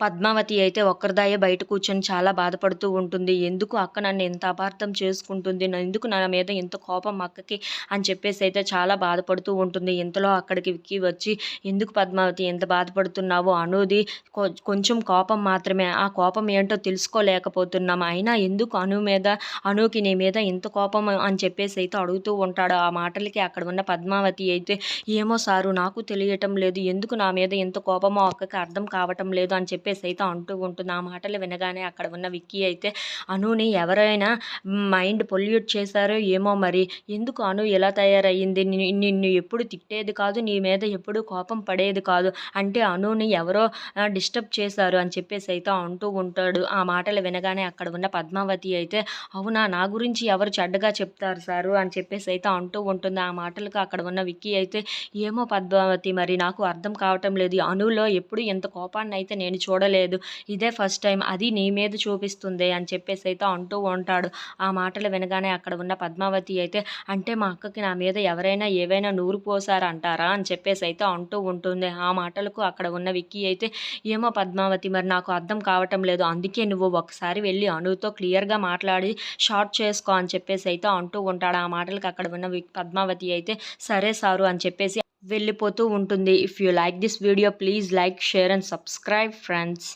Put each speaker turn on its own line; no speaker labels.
పద్మావతి అయితే ఒక్కరిదాయే బయట కూర్చొని చాలా బాధపడుతూ ఉంటుంది. ఎందుకు అక్క నన్ను ఎంత అపార్థం చేసుకుంటుంది? ఎందుకు నా మీద ఎంత కోపం అక్కకి? అని చెప్పేసి అయితే చాలా బాధపడుతూ ఉంటుంది. ఇంతలో అక్కడికి విక్కి వచ్చి ఎందుకు పద్మావతి ఎంత బాధపడుతున్నావు? అనుది కొంచెం కోపం మాత్రమే. ఆ కోపం ఏంటో తెలుసుకోలేకపోతున్నాం. అయినా ఎందుకు అను మీద అనుకి నీ మీద ఇంత కోపం? అని చెప్పేసి అయితే అడుగుతూ ఉంటాడు. ఆ మాటలకి అక్కడ ఉన్న పద్మావతి అయితే ఏమో సారు నాకు తెలియటం లేదు. ఎందుకు నా మీద ఎంత కోపమో అక్కకి అర్థం కావటం లేదు అని చెప్పి చెప్పేసి అయితే అంటూ ఉంటుంది. ఆ మాటలు వినగానే అక్కడ ఉన్న విక్కీ అయితే అనుని ఎవరైనా మైండ్ పొల్యూట్ చేశారో ఏమో మరి. ఎందుకు అను ఎలా తయారయ్యింది? నిన్ను ఎప్పుడు తిట్టేది కాదు నీ మీద ఎప్పుడు కోపం పడేది కాదు. అంటే అనుని ఎవరో డిస్టర్బ్ చేశారు అని చెప్పేసి అయితే అంటూ ఉంటాడు. ఆ మాటలు వినగానే అక్కడ ఉన్న పద్మావతి అయితే అవునా నా గురించి ఎవరు చెడ్డగా చెప్తారు సారు అని చెప్పేసి అయితే అంటూ ఉంటుంది. ఆ మాటలకు అక్కడ ఉన్న విక్కీ అయితే ఏమో పద్మావతి మరి నాకు అర్థం కావటం లేదు. అనులో ఎప్పుడు ఎంత కోపాన్ని అయితే నేను చూడలేదు. ఇదే ఫస్ట్ టైం అది నీ మీద చూపిస్తుంది అని చెప్పేసి అయితే అంటూ ఉంటాడు. ఆ మాటలు వినగానే అక్కడ ఉన్న పద్మావతి అయితే అంటే మా అక్కకి నా మీద ఎవరైనా ఏవైనా నూరు పోసారంటారా? అని చెప్పేసి అయితే అంటూ ఉంటుంది. ఆ మాటలకు అక్కడ ఉన్న విక్కీ అయితే ఏమో పద్మావతి మరి నాకు అర్థం కావటం లేదు. అందుకే నువ్వు ఒకసారి వెళ్ళి అనుతో క్లియర్గా మాట్లాడి షార్ట్ చేసుకో అని చెప్పేసి అయితే అంటూ ఉంటాడు. ఆ మాటలకు అక్కడ ఉన్న విక్- పద్మావతి అయితే సరే సారు అని చెప్పేసి వెళ్ళిపోతూ ఉంటుంది. If you like this video please like share and subscribe friends